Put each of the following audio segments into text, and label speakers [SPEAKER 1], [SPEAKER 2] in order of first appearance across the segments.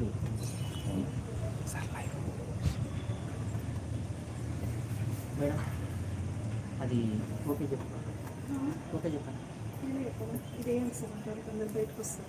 [SPEAKER 1] పెరుగుతుంది మేడం అది ఓకే చెప్పండి. ఓకే చెప్పండి.
[SPEAKER 2] ఇదేం సార్ కొందరు బయటకు వస్తారు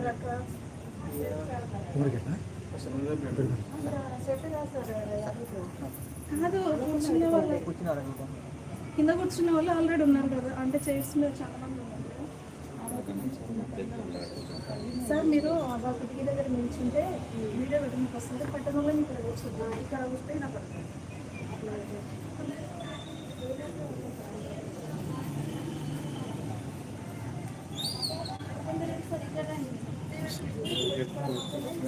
[SPEAKER 2] కాదు సార్ వాళ్ళు కింద కూర్చున్న వాళ్ళు ఆల్రెడీ ఉన్నారు కదా అంటే చైర్స్ మీద చాలా మంది ఉన్నారు సార్ మీరు ఆ కిటికీ దగ్గర నిల్చుంటే వీడియో పెట్టడానికి వస్తుంది పట్టణ వాళ్ళని ఇక్కడ కూర్చున్నా ఇక్కడ వస్తే నాకు అట్లా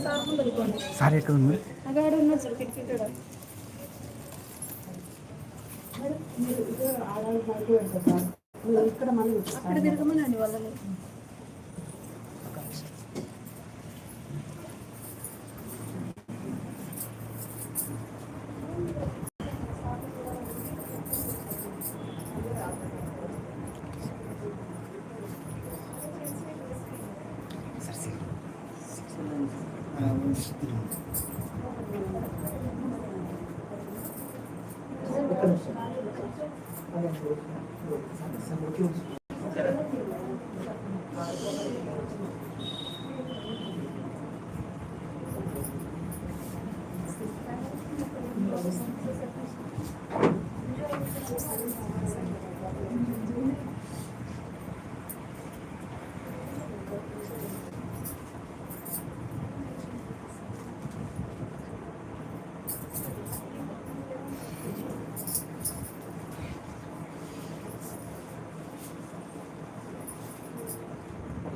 [SPEAKER 2] సార్ ముందు అనుకోండి
[SPEAKER 3] సార్ ఎక్కడ ఉంది
[SPEAKER 2] అగాడు ఉన్నాడు సార్ కిటికీ కూడా
[SPEAKER 4] ఇక్కడ మళ్ళీ
[SPEAKER 2] అక్కడ తిరగమనండి వాళ్ళని あの知ってるんです。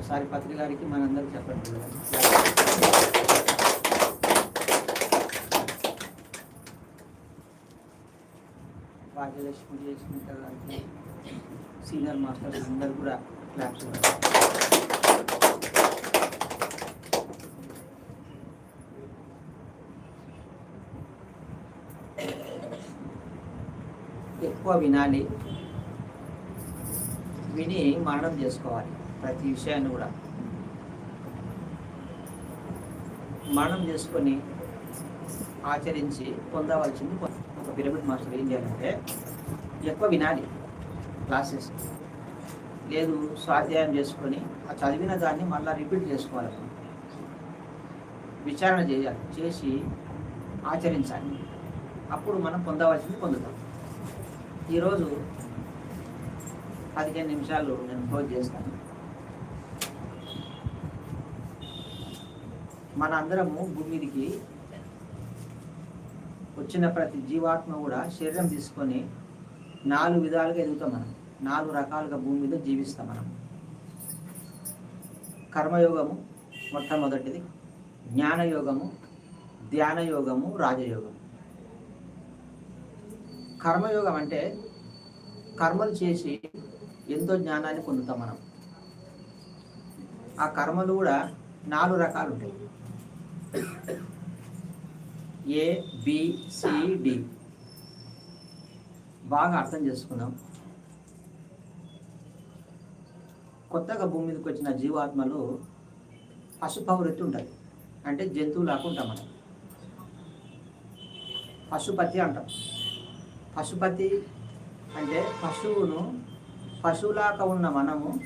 [SPEAKER 1] ఒకసారి పత్రి గారికి మనందరికి చెప్పండి. భాగ్యలక్ష్మి చేసుకుంటా గారికి సీనియర్ మాస్టర్స్ అందరు కూడా క్లాప్స్ ఎక్కువ వినాలి విని మరణం చేసుకోవాలి. ప్రతి విషయాన్ని కూడా. మరణం చేసుకొని ఆచరించి పొందవలసింది ఒక పిరమిడ్ మాస్టర్ ఏం చేయాలంటే ఎక్కువ వినాలి క్లాసెస్. లేదు స్వాధ్యాయం చేసుకొని ఆ చదివిన దాన్ని మళ్ళీ రిపీట్ చేసుకోవాలి. విచారణ చేయాలి చేసి ఆచరించాలి. అప్పుడు మనం పొందవలసింది పొందుతాం. ఈరోజు పదిహేను నిమిషాలు నేను క్లోజ్ చేస్తాను. మన అందరము భూమి మీదకి వచ్చిన ప్రతి జీవాత్మ కూడా శరీరం తీసుకొని నాలుగు విధాలుగా ఎదుగుతాం మనం. నాలుగు రకాలుగా భూమి మీద జీవిస్తాం మనం. కర్మయోగము మొట్టమొదటిది జ్ఞానయోగము ధ్యానయోగము రాజయోగము. కర్మయోగం అంటే కర్మలు చేసి ఎంతో జ్ఞానాన్ని పొందుతాం మనం. ఆ కర్మలు కూడా నాలుగు రకాలు ఉంటాయి. ఏబిసిడి బాగా అర్థం చేసుకున్నాం కొత్తగా భూమి మీదకి వచ్చిన జీవాత్మలు పశుపవృత్తి ఉంటుంది. అంటే జంతువు లాకుంటాం మనం. పశుపతి అంటాం. పశుపతి అంటే పశువును పశువులాగా ఉన్న మనము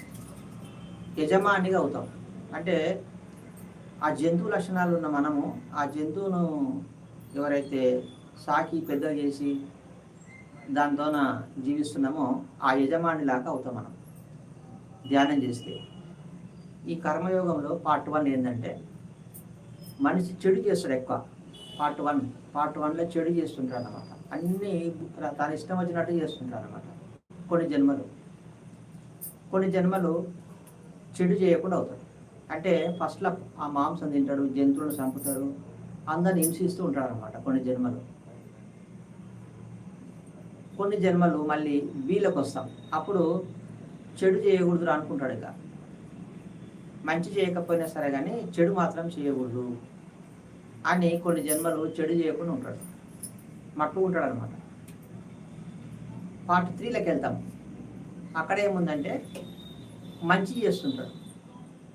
[SPEAKER 1] యజమానిగా అవుతాం. అంటే ఆ జంతువు లక్షణాలు ఉన్న మనము ఆ జంతువును ఎవరైతే సాకి పెద్ద చేసి దాంతోన జీవిస్తున్నామో ఆ యజమానిలాగా అవుతాం మనం. ధ్యానం చేస్తే. ఈ కర్మయోగంలో పార్ట్ వన్ ఏంటంటే మనిషి చెడు చేస్తాడు ఎక్కువ. పార్ట్ వన్ పార్ట్ వన్లో చెడు చేస్తుంటాడు అనమాట అన్నీ తన ఇష్టం వచ్చినట్టు చేస్తుంటాడు అనమాట కొన్ని జన్మలు. కొన్ని జన్మలు చెడు చేయకుండా అవుతాడు. అంటే ఫస్ట్లో ఆ మాంసం తింటాడు జంతువులను చంపుతాడు అందరిని హింసిస్తూ ఉంటాడు అనమాట కొన్ని జన్మలు. కొన్ని జన్మలు మళ్ళీ వీళ్ళకి వస్తాం అప్పుడు చెడు చేయకూడదు అనుకుంటాడు ఇక. మంచి చేయకపోయినా సరే కానీ చెడు మాత్రం చేయకూడదు అని కొన్ని జన్మలు చెడు చేయకుండా ఉంటాడు. మట్టు ఉంటాడు అనమాట పార్ట్ త్రీలోకి వెళ్తాం. అక్కడ ఏముందంటే మంచి చేస్తుంటాడు.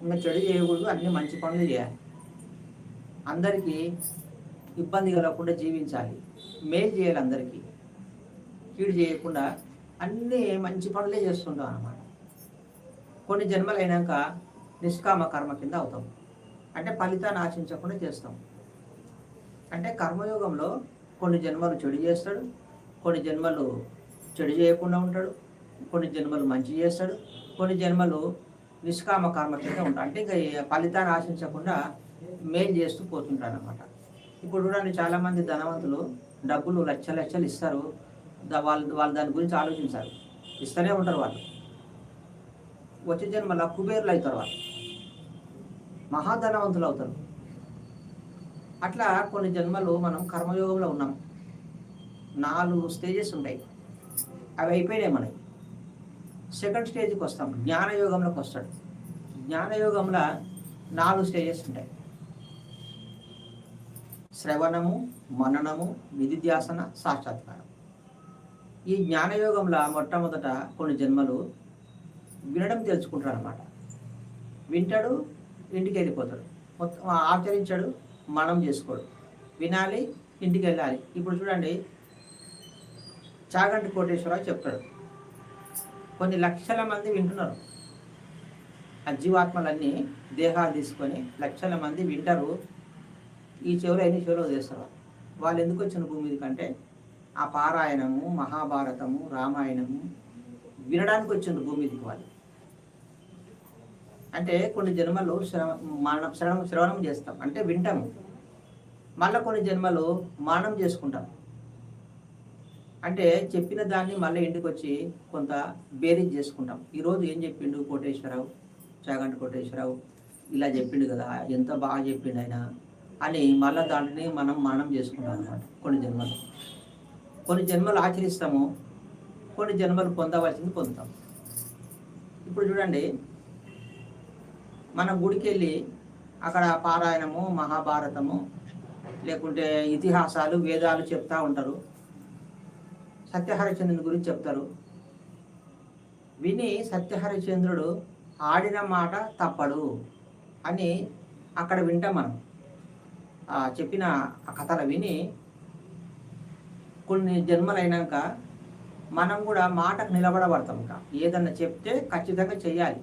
[SPEAKER 1] ఇంకా చెడు చేయకూడదు అన్ని మంచి పనులు చేయాలి. అందరికీ ఇబ్బంది కలగకుండా జీవించాలి. మేలు చేయాలి అందరికీ. కీడు చేయకుండా అన్నీ మంచి పనులే చేస్తుంటాం అన్నమాట. కొన్ని జన్మలు అయినాక నిష్కామ కర్మ కింద అవుతాం. అంటే ఫలితాన్ని ఆశించకుండా చేస్తాం. అంటే కర్మయోగంలో కొన్ని జన్మలు చెడు చేస్తాడు కొన్ని జన్మలు చెడు చేయకుండా ఉంటాడు కొన్ని జన్మలు మంచి చేస్తాడు కొన్ని జన్మలు నిష్కామ కర్మ కింద ఉంటాడు అంటే ఇంకా ఫలితాన్ని ఆశించకుండా మేలు చేస్తూ పోతుంటాడు అనమాట ఇప్పుడు చూడండి చాలామంది ధనవంతులు డబ్బులు లక్ష లక్షలు ఇస్తారు. వాళ్ళు వాళ్ళు దాని గురించి ఆలోచించారు ఇస్తూనే ఉంటారు వాళ్ళు. వచ్చే జన్మల కుబేరులు అవుతారు వాళ్ళు. మహాధనవంతులు అవుతారు. అట్లా కొన్ని జన్మలు మనం కర్మయోగంలో ఉన్నాం. నాలుగు స్టేజెస్ ఉంటాయి. అవి అయిపోయినాయి మనకి. సెకండ్ స్టేజ్కి వస్తాం. జ్ఞానయోగంలోకి వస్తాడు. జ్ఞానయోగంలో నాలుగు స్టేజెస్ ఉంటాయి. శ్రవణము మననము విధిధ్యాసన సాక్షాత్కారం. ఈ జ్ఞానయోగంలో మొట్టమొదట కొన్ని జన్మలు వినడం తెలుసుకుంటాడు అనమాట వింటాడు ఇంటికి వెళ్ళిపోతాడు. మొత్తం ఆచరించాడు మనం చేసుకోడు. వినాలి ఇంటికి వెళ్ళాలి. ఇప్పుడు చూడండి చాగంటి కోటేశ్వరరావు చెప్తాడు. కొన్ని లక్షల మంది వింటున్నారు. ఆ జీవాత్మలన్నీ దేహాలు తీసుకొని లక్షల మంది వింటారు. ఈ చెవులు ఎన్ని చెవులు చేస్తారు వాళ్ళు ఎందుకు వచ్చిన భూమి కంటే ఆ పారాయణము మహాభారతము రామాయణము వినడానికి వచ్చిన భూమి మీదకి వాళ్ళు. అంటే కొన్ని జన్మలు శ్రవ మరణం శ్రవణం శ్రవణం చేస్తాం. అంటే వింటాము. మళ్ళీ కొన్ని జన్మలు మానం చేసుకుంటాం. అంటే చెప్పిన దాన్ని మళ్ళీ ఇంటికి వచ్చి కొంత బేరీజ్ చేసుకుంటాం. ఈరోజు ఏం చెప్పిండు కోటేశ్వరరావు? చాగంటి కోటేశ్వరరావు ఇలా చెప్పిండు కదా ఎంత బాగా చెప్పిండు ఆయన అని మళ్ళీ దాంట్ని మనం మానం చేసుకుంటాం అనమాట కొన్ని జన్మలు. కొన్ని జన్మలు ఆచరిస్తాము కొన్ని జన్మలు పొందవలసింది పొందుతాం. ఇప్పుడు చూడండి మనం గుడికి వెళ్ళి అక్కడ పారాయణము మహాభారతము లేకుంటే ఇతిహాసాలు వేదాలు చెప్తా ఉంటారు. సత్యహరిచంద్రుని గురించి చెప్తారు. విని సత్యహరిచంద్రుడు ఆడిన మాట తప్పడు అని అక్కడ వింటాం మనం. చెప్పిన ఆ కథలు విని కొన్ని జన్మలైనాక మనం కూడా మాటకు నిలబడబడతాం ఇంకా. ఏదన్నా చెప్తే ఖచ్చితంగా చేయాలి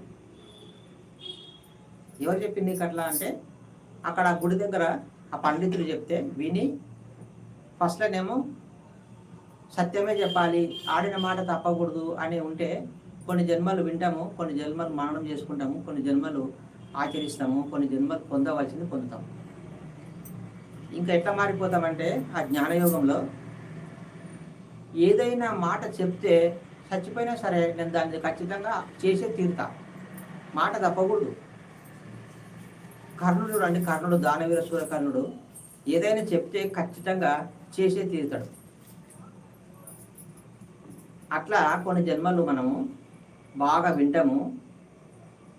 [SPEAKER 1] ఎవరు చెప్పింది నీకు అట్లా అంటే అక్కడ ఆ గుడి దగ్గర ఆ పండితులు చెప్తే విని ఫస్ట్లోనేమో సత్యమే చెప్పాలి ఆడిన మాట తప్పకూడదు అని ఉంటే కొన్ని జన్మలు వింటాము కొన్ని జన్మలు మననం చేసుకుంటాము కొన్ని జన్మలు ఆచరిస్తాము కొన్ని జన్మలు పొందవలసింది పొందుతాము ఇంకా ఎట్లా మారిపోతామంటే ఆ జ్ఞానయోగంలో ఏదైనా మాట చెప్తే చచ్చిపోయినా సరే నేను దాన్ని ఖచ్చితంగా చేసే తీరుతా. మాట తప్పకూడదు. కర్ణుడు అండి కర్ణుడు దానవీర సూర్యకర్ణుడు ఏదైనా చెప్తే ఖచ్చితంగా చేసే తీరుతాడు. అట్లా కొన్ని జన్మలు మనము బాగా వింటాము.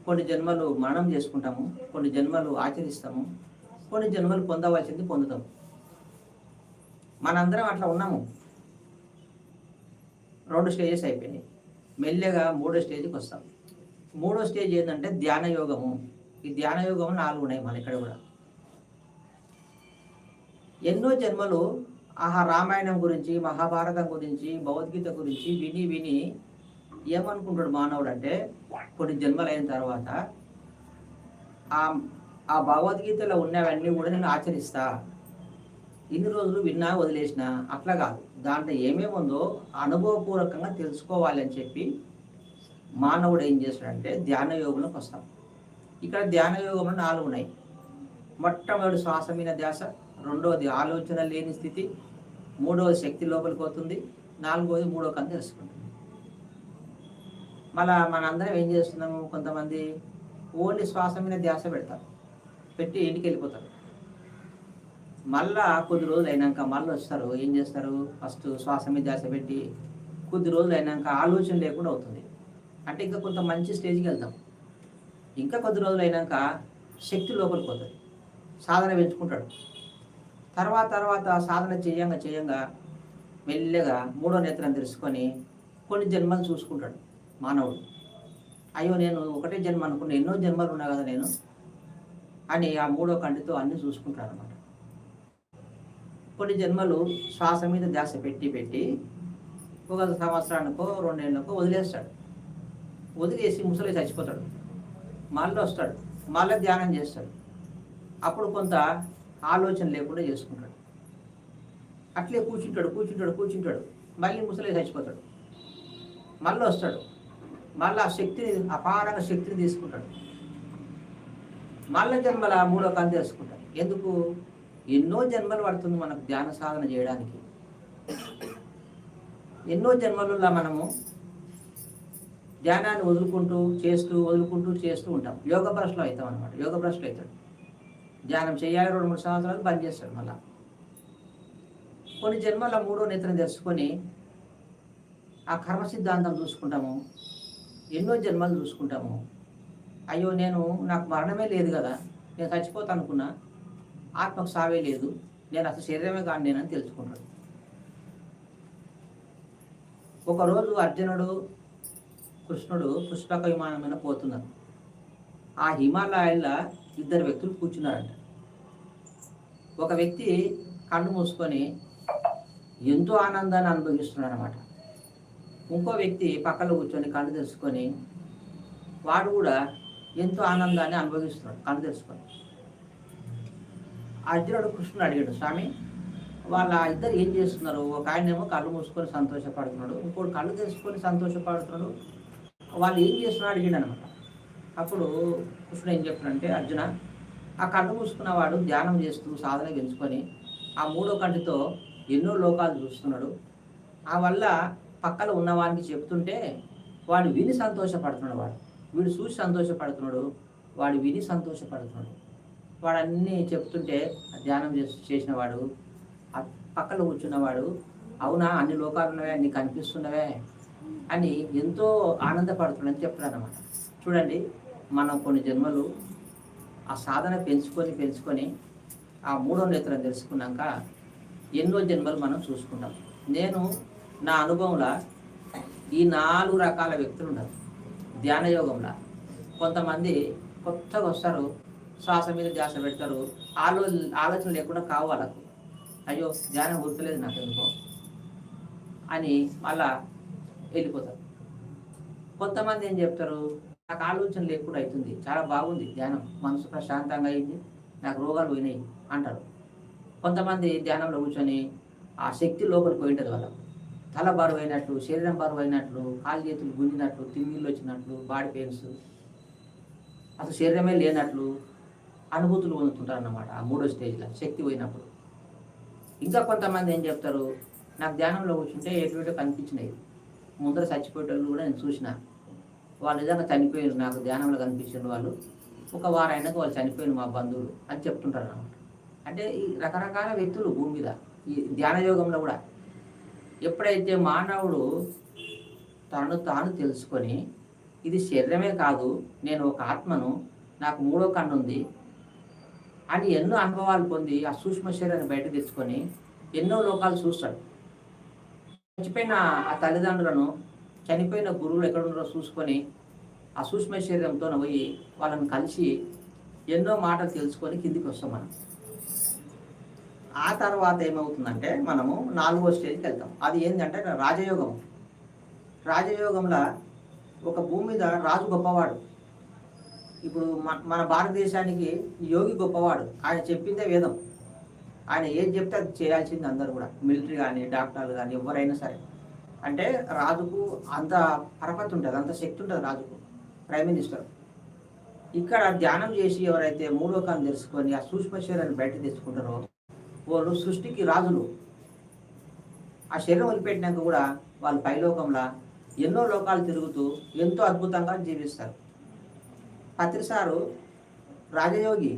[SPEAKER 1] కొన్ని జన్మలు మరణం చేసుకుంటాము. కొన్ని జన్మలు ఆచరిస్తాము. కొన్ని జన్మలు పొందవలసింది పొందుతాము మనందరం అట్లా ఉన్నాము. రెండు స్టేజెస్ అయిపోయినాయి. మెల్లగా మూడో స్టేజ్కి వస్తాం. మూడో స్టేజ్ ఏంటంటే ధ్యాన యోగము. ఈ ధ్యాన యోగము నాలుగు ఉన్నాయి మన ఇక్కడ కూడా. ఎన్నో జన్మలు ఆహా రామాయణం గురించి మహాభారతం గురించి భగవద్గీత గురించి విని విని ఏమనుకుంటాడు మానవుడు అంటే కొన్ని జన్మలైన తర్వాత ఆ ఆ భగవద్గీతలో ఉన్నవన్నీ కూడా నేను ఆచరిస్తా. ఇన్ని రోజులు విన్నా వదిలేసిన అట్లా కాదు. దాంట్లో ఏమేమి ఉందో అనుభవపూర్వకంగా తెలుసుకోవాలి అని చెప్పి మానవుడు ఏం చేస్తాడంటే ధ్యాన యోగంలోకి వస్తాం ఇక్కడ ధ్యాన యోగంలో నాలుగు ఉన్నాయి. మొట్టమొదటి శ్వాస మీద ధ్యాస రెండవది ఆలోచన లేని స్థితి మూడవది శక్తి లోపలికి పోతుంది నాలుగవది మూడో కన్ను తెలుసుకుంటుంది మళ్ళా మనందరం ఏం చేస్తున్నాము? కొంతమంది ఓన్లీ శ్వాస మీద ధ్యాస పెడతారు పెట్టి ఇంటికి వెళ్ళిపోతారు. మళ్ళా కొద్ది రోజులు అయినాక మళ్ళీ వస్తారు. ఏం చేస్తారు? ఫస్ట్ శ్వాస మీద ధ్యాస పెట్టి కొద్ది రోజులు అయినాక ఆలోచన లేకుండా అవుతుంది. అంటే ఇంకా కొంత మంచి స్టేజ్కి వెళ్తాం ఇంకా కొద్ది రోజులు అయినాక శక్తి లోపలికి పోతుంది. సాధన పెంచుకుంటాడు. తర్వాత తర్వాత సాధన చేయంగా చేయంగా మెల్లగా మూడో నేత్రం తెలుసుకొని కొన్ని జన్మలు చూసుకుంటాడు మానవుడు. అయ్యో నేను ఒకటే జన్మ అనుకున్నా ఎన్నో జన్మలు ఉన్నా కదా నేను అని ఆ మూడో కంటితో అన్ని చూసుకుంటాడు అనమాట కొన్ని జన్మలు శ్వాస మీద ధ్యాస పెట్టి పెట్టి ఒక సంవత్సరానికో రెండేళ్ళకో వదిలేస్తాడు. వదిలేసి ముసలి చచ్చిపోతాడు. మళ్ళీ వస్తాడు మళ్ళీ ధ్యానం చేస్తాడు. అప్పుడు కొంత ఆలోచన లేకుండా చేసుకుంటాడు. అట్లే కూర్చుంటాడు కూర్చుంటాడు కూర్చుంటాడు. మళ్ళీ ముసలి చచ్చిపోతాడు. మళ్ళీ వస్తాడు. మళ్ళీ ఆ శక్తిని అపారంగా శక్తిని తీసుకుంటాడు. మళ్ళీ జన్మల మూడో కాంతి తెలుసుకుంటాడు ఎందుకు? ఎన్నో జన్మలు పడుతుంది మనకు ధ్యాన సాధన చేయడానికి. ఎన్నో జన్మలలో మనము ధ్యానాన్ని వదులుకుంటూ చేస్తూ వదులుకుంటూ చేస్తూ ఉంటాం. యోగ భ్రష్లో అవుతాం అనమాట యోగ భ్రష్లో అవుతాడు. ధ్యానం చేయాలి రెండు మూడు సంవత్సరాలు బంద్ చేస్తాడు మళ్ళా. కొన్ని జన్మల మూడో నేత్రం తెలుసుకొని ఆ కర్మ సిద్ధాంతం చూసుకుంటాము. ఎన్నో జన్మలు చూసుకుంటాము. అయ్యో నేను నాకు మరణమే లేదు కదా నేను చచ్చిపోతా అనుకున్నా. ఆత్మకు సావే లేదు నేను అసలు శరీరమే కాదు నేనని తెలుసుకున్నాడు. ఒకరోజు అర్జునుడు కృష్ణుడు పుష్పక విమానం మీద పోతున్నారు. ఆ హిమాలయాల్లో ఇద్దరు వ్యక్తులు కూర్చున్నారంట. ఒక వ్యక్తి కళ్ళు మూసుకొని ఎంతో ఆనందాన్ని అనుభవిస్తున్నాడు అనమాట ఇంకో వ్యక్తి పక్కన కూర్చొని కళ్ళు తెరుచుకొని వాడు కూడా ఎంతో ఆనందాన్ని అనుభవిస్తున్నాడు కళ్ళు తెరుచుకొని. అర్జునుడు కృష్ణుడు అడిగాడు స్వామి వాళ్ళ ఇద్దరు ఏం చేస్తున్నారు? ఒక ఆయనేమో కళ్ళు మూసుకొని సంతోషపడుతున్నాడు ఇంకోటి కళ్ళు తెరుచుకొని సంతోషపడుతున్నాడు. వాళ్ళు ఏం చేస్తున్నారు? అడిగాడు అనమాట అప్పుడు కృష్ణుడు ఏం చెప్తున్నాడంటే అర్జున ఆ కళ్ళు మూసుకున్నవాడు ధ్యానం చేస్తూ సాధన పెంచుకొని ఆ మూడో కంటితో ఎన్నో లోకాలు చూస్తున్నాడు. ఆ వల్ల పక్కన ఉన్నవాడికి చెప్తుంటే వాడు విని సంతోషపడుతున్నాడు వాడు. వీడు చూసి సంతోషపడుతున్నాడు వాడు విని సంతోషపడుతున్నాడు. వాడు అన్నీ చెప్తుంటే ధ్యానం చేసి చేసిన వాడు ఆ పక్కన కూర్చున్నవాడు అవునా అన్ని లోకాలు ఉన్నవే కనిపిస్తున్నవే అని ఎంతో ఆనందపడుతున్నాడని చెప్తాడు అనమాట చూడండి మనం కొన్ని జన్మలు ఆ సాధన పెంచుకొని పెంచుకొని ఆ మూడో నేత్రం తెలుసుకున్నాక ఎన్నో జన్మలు మనం చూసుకుంటాం. నేను నా అనుభవంలో ఈ నాలుగు రకాల వ్యక్తులు ఉన్నారు. ధ్యాన యోగంలో. కొంతమంది కొత్తగా వస్తారు శ్వాస మీద ధ్యాస పెడతారు ఆలో ఆలోచన లేకుండా కావు వాళ్ళకు. అయ్యో ధ్యానం గుర్తులేదు నాకు ఎందుకో అని మళ్ళా వెళ్ళిపోతారు. కొంతమంది ఏం చెప్తారు? నాకు ఆలోచన లేకుండా అవుతుంది చాలా బాగుంది ధ్యానం. మనసు ప్రశాంతంగా అయింది. నాకు రోగాలు పోయినాయి అంటారు. కొంతమంది ధ్యానంలో కూర్చొని ఆ శక్తి లోపలికి పోయింటది వాళ్ళకు. తల బరువు అయినట్లు శరీరం బరువు అయినట్లు కాలు చేతులు గుంజినట్లు తిమ్మిళ్ళు వచ్చినట్లు బాడీ పెయిన్స్. అసలు శరీరమే లేనట్లు అనుభూతులు పొందుతుంటారు అన్నమాట ఆ మూడో స్టేజ్లో శక్తి పోయినప్పుడు. ఇంకా కొంతమంది ఏం చెప్తారు? నాకు ధ్యానంలో కూర్చుంటే ఎటువంటి కనిపించినాయి. ముందర చచ్చిపోయేటోళ్ళు కూడా నేను చూసినాను వాళ్ళు నిజంగా చనిపోయారు నాకు ధ్యానంలో కనిపించిన వాళ్ళు ఒక వారం అయినాక వాళ్ళు చనిపోయిన మా బంధువులు అని చెప్తుంటారు అనమాట అంటే ఈ రకరకాల వ్యక్తులు భూమి మీద ఈ ధ్యాన యోగంలో కూడా. ఎప్పుడైతే మానవుడు తను తాను తెలుసుకొని ఇది శరీరమే కాదు నేను ఒక ఆత్మను నాకు మూడో కన్ను ఉంది అని ఎన్నో అనుభవాలు పొంది ఆ సూక్ష్మ శరీరాన్ని బయట తెచ్చుకొని ఎన్నో లోకాలు చూస్తాడు. చచ్చిపోయిన ఆ తల్లిదండ్రులను చనిపోయిన గురువులు ఎక్కడ ఉన్నారో చూసుకొని ఆ సూక్ష్మ శరీరంతో పోయి వాళ్ళని కలిసి ఎన్నో మాటలు తెలుసుకొని కిందికి వస్తాం మనం. ఆ తర్వాత ఏమవుతుందంటే మనము నాలుగో స్టేజ్కి వెళ్తాం. అది ఏంటంటే రాజయోగం. రాజయోగంలో ఒక భూమి మీద రాజు గొప్పవాడు. ఇప్పుడు మన మన భారతదేశానికి యోగి గొప్పవాడు. ఆయన చెప్పిందే వేదం. ఆయన ఏది చెప్తే అది చేయాల్సింది అందరూ కూడా. మిలిటరీ కానీ డాక్టర్లు కానీ ఎవరైనా సరే. అంటే రాజుకు అంత పరపతి ఉంటుంది అంత శక్తి ఉంటుంది రాజుకు ప్రైమ్ మినిస్టర్. ఇక్కడ ధ్యానం చేసి ఎవరైతే మూలోకాలు తెలుసుకొని ఆ సూక్ష్మ శరీరాన్ని బయట తెచ్చుకుంటారో వాళ్ళు సృష్టికి రాజులు. ఆ శరీరం వదిలిపెట్టినాక కూడా వాళ్ళు పైలోకంలో ఎన్నో లోకాలు తిరుగుతూ ఎంతో అద్భుతంగా జీవిస్తారు. పత్రిసారు రాజయోగి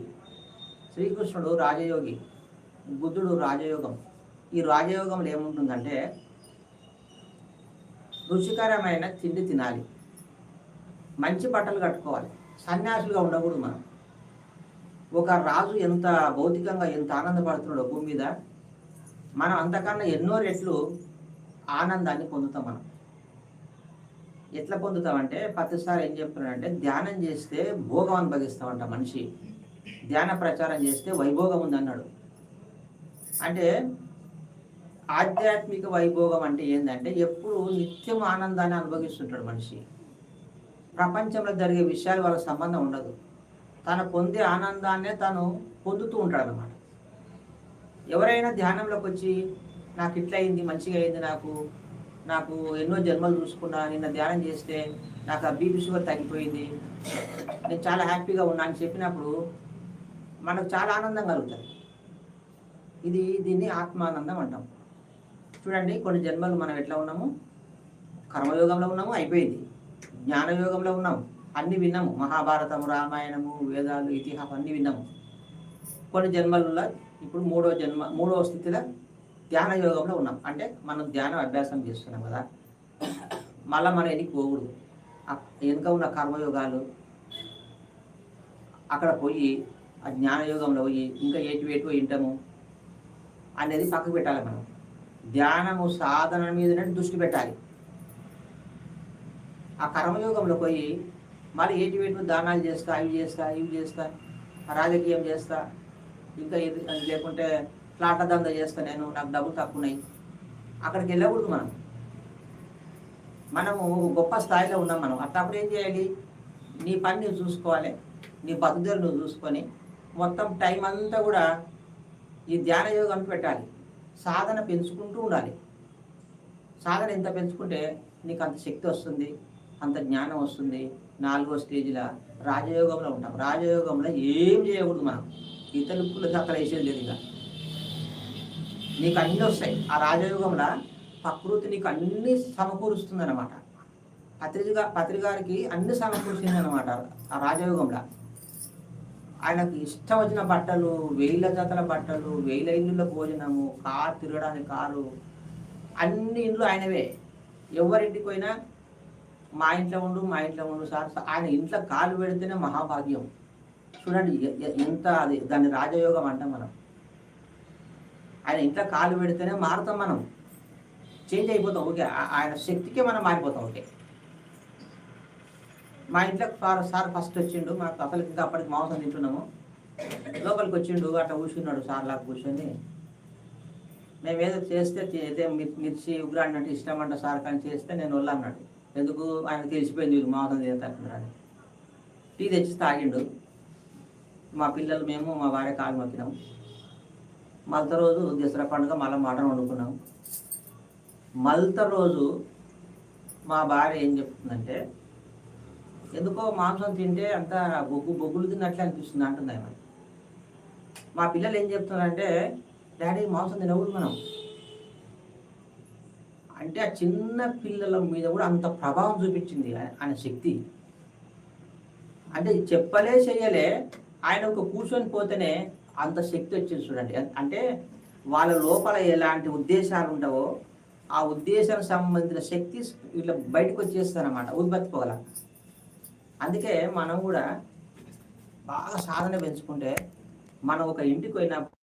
[SPEAKER 1] శ్రీకృష్ణుడు రాజయోగి బుద్ధుడు రాజయోగం. ఈ రాజయోగంలో ఏముంటుందంటే రుచికరమైన తిండి తినాలి. మంచి బట్టలు కట్టుకోవాలి. సన్యాసులుగా ఉండకూడదు మనం. ఒక రాజు ఎంత భౌతికంగా ఎంత ఆనందపడుతున్నాడో భూమి మీద మనం అంతకన్నా ఎన్నో రెట్లు ఆనందాన్ని పొందుతాం మనం. ఎట్లా పొందుతామంటే ప్రతిసారి ఏం చెప్తున్నాడంటే ధ్యానం చేస్తే భోగం అనుభవిస్తామంట మనిషి. ధ్యాన ప్రచారం చేస్తే వైభోగం ఉంది అన్నాడు అంటే ఆధ్యాత్మిక వైభోగం అంటే ఏంటంటే ఎప్పుడు నిత్యం ఆనందాన్ని అనుభవిస్తుంటాడు మనిషి. ప్రపంచంలో జరిగే విషయాలు వాళ్ళ సంబంధం ఉండదు. తను పొందే ఆనందాన్నే తను పొందుతూ ఉంటాడు అనమాట ఎవరైనా ధ్యానంలోకి వచ్చి నాకు ఇట్లా అయింది మంచిగా అయింది నాకు నాకు ఎన్నో జన్మలు చూసుకున్నా నిన్న ధ్యానం చేస్తే నాకు ఆ బీపీ షుగర్ తగ్గిపోయింది నేను చాలా హ్యాపీగా ఉన్నా అని చెప్పినప్పుడు మనకు చాలా ఆనందం కలుగుతుంది. ఇది దీన్ని ఆత్మానందం అంటాం. చూడండి కొన్ని జన్మలు మనం ఎట్లా ఉన్నాము? కర్మయోగంలో ఉన్నాము అయిపోయింది. జ్ఞానయోగంలో ఉన్నాము అన్నీ విన్నాము. మహాభారతము రామాయణము వేదాలు ఇతిహాసం అన్ని విన్నాము. కొన్ని జన్మలలో ఇప్పుడు మూడో జన్మ మూడో స్థితిలో ధ్యాన యోగంలో ఉన్నాం. అంటే మనం ధ్యానం అభ్యాసం చేస్తున్నాం కదా. మళ్ళీ మన ఎనికి పోకూడదు. వెనుక ఉన్న కర్మయోగాలు అక్కడ పోయి ఆ జ్ఞానయోగంలో పోయి ఇంకా ఏటి వేటు వింటాము అనేది పక్కకు పెట్టాలి మనం. ధ్యానము సాధన మీదనే దృష్టి పెట్టాలి. ఆ కర్మయోగంలో పోయి మళ్ళీ ఏటి వేటు దానాలు చేస్తా అవి చేస్తా ఇవి చేస్తా రాజకీయం చేస్తా ఇంకా ఇది లేకుంటే ఫ్లాట దంద చేస్తా నేను నాకు డబ్బులు తక్కువ ఉన్నాయి. అక్కడికి వెళ్ళకూడదు మనం. మనము గొప్ప స్థాయిలో ఉన్నాం మనం. అట్లప్పుడు ఏం చేయాలి? నీ పని నువ్వు చూసుకోవాలి. నీ బతుకుదలు నువ్వు చూసుకొని మొత్తం టైం అంతా కూడా ఈ ధ్యాన యోగం పెట్టాలి. సాధన పెంచుకుంటూ ఉండాలి. సాధన ఎంత పెంచుకుంటే నీకు అంత శక్తి వస్తుంది అంత జ్ఞానం వస్తుంది. నాలుగో స్టేజ్లో రాజయోగంలో ఉంటాం రాజయోగంలో ఏం చేయకూడదు మనం. ఇతరులు పుల్లకి అక్కడ వేసేది లేదు ఇక. నీకు అన్నీ వస్తాయి. ఆ రాజయోగంలో ప్రకృతి నీకు అన్నీ సమకూరుస్తుంది అనమాట పత్రిక పత్రికారికి అన్ని సమకూర్చింది అనమాట ఆ రాజయోగంలో. ఆయనకు ఇష్టం వచ్చిన బట్టలు వేల జతల బట్టలు వేల ఇళ్ళ భోజనము కారు తిరగడానికి కారు అన్ని ఇండ్లు ఆయనవే. ఎవరింటికి పోయినా మా ఇంట్లో ఉండు మా ఇంట్లో ఉండు సార్ ఆయన ఇంట్లో కాలు పెడితేనే మహాభాగ్యం. చూడండి ఎంత అది దాన్ని రాజయోగం అంటాం మనం. ఆయన ఇంట్లో కాలు పెడితేనే మారుతాం మనం. చేంజ్ అయిపోతాం ఓకే ఆయన శక్తికే మనం మారిపోతాం ఓకే మా ఇంట్లో సార్ సార్ ఫస్ట్ వచ్చిండు. మాకు అసలు ఇంకా అప్పటికి మాంసం తింటున్నాము. లోపలికి వచ్చిండు అట్లా కూర్చున్నాడు సార్ లాగా కూర్చొని. మేము ఏదో చేస్తే అయితే మిర్చి ఉగ్రాన్ని అంటే ఇష్టం అంట సార్ కానీ చేస్తే నేను వెళ్ళన్నాడు అన్నాడు. ఎందుకు? ఆయన తెలిసిపోయింది వీళ్ళు మాంసం తింటారు టీ తెచ్చి తాగిండు. మా పిల్లలు మేము మా భార్య కాలు మొక్కినాం మలత రోజు దసరా పండుగ మళ్ళీ మటన్ వండుకున్నాం. మలత రోజు మా భార్య ఏం చెప్తుందంటే ఎందుకో మాంసం తింటే అంత బొగ్గు బొగ్గులు తిన్నట్లే అనిపిస్తుంది అంటుంది ఆమె మా పిల్లలు ఏం చెప్తున్నారంటే డాడీ మాంసం తినకూడదు మనం. అంటే ఆ చిన్న పిల్లల మీద కూడా అంత ప్రభావం చూపించింది ఆయన శక్తి. అంటే చెప్పలే చేయలే ఆయన ఒక కూర్చొని పోతేనే అంత శక్తి వచ్చింది చూడండి. అంటే వాళ్ళ లోపల ఎలాంటి ఉద్దేశాలు ఉండవో ఆ ఉద్దేశానికి సంబంధించిన శక్తి ఇట్లా బయటకు వచ్చేస్తారన్నమాట ఉద్బతిపోగల అందుకే మనం కూడా బాగా సాధన పెంచుకుంటే మనం ఒక ఇంటికి పోయినప్పుడు